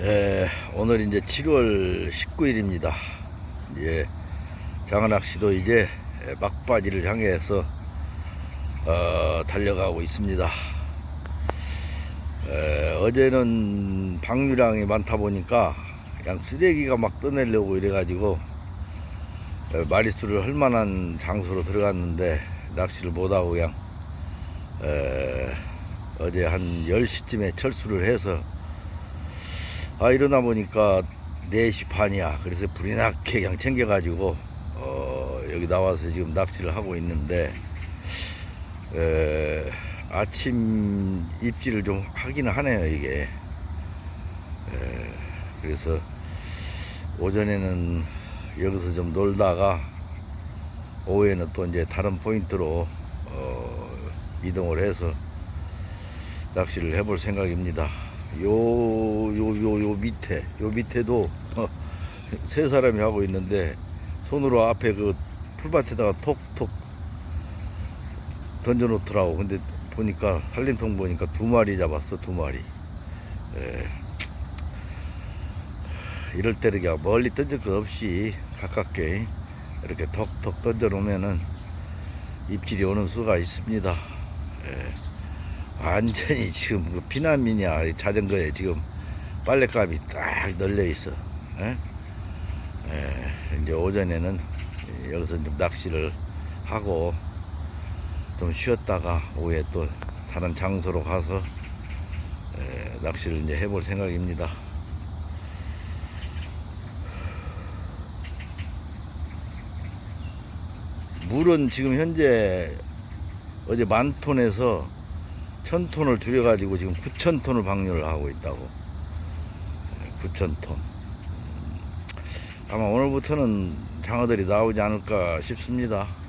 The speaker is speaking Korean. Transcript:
예, 오늘 이제 7월 19일입니다. 예, 장어낚시도 이제 막바지를 향해서 어, 달려가고 있습니다. 에, 어제는 방류량이 많다 보니까 그냥 쓰레기가 막 떠내려고 이래가지고 에, 마리수를 할 만한 장소로 들어갔는데 낚시를 못하고 그냥 에, 어제 한 10시쯤에 철수를 해서 아 일어나 보니까 4시 반이야 그래서 불이 나게 그냥 챙겨가지고 어, 여기 나와서 지금 낚시를 하고 있는데 에, 아침 입질을 좀 하기는 하네요 이게 에, 그래서 오전에는 여기서 좀 놀다가 오후에는 또 이제 다른 포인트로 어, 이동을 해서 낚시를 해볼 생각입니다. 요, 요, 요, 요 밑에, 요 밑에도 어, 세 사람이 하고 있는데 손으로 앞에 그 풀밭에다가 톡톡 던져놓더라고. 근데 보니까 살림통 보니까 두 마리 잡았어, 두 마리. 예. 이럴 때 이렇게 멀리 던질 것 없이 가깝게 이렇게 톡톡 던져 놓으면은 입질이 오는 수가 있습니다. 예. 완전히 지금 그 피난민이야 이 자전거에 지금 빨래감이 딱 널려 있어. 예? 예, 이제 오전에는 여기서 좀 낚시를 하고 좀 쉬었다가 오후에 또 다른 장소로 가서 예, 낚시를 이제 해볼 생각입니다. 물은 지금 현재 어제 만 톤에서 천 톤을 줄여가지고 지금 9천 톤을 방류를 하고 있다고. 9천 톤. 아마 오늘부터는 장어들이 나오지 않을까 싶습니다. 예.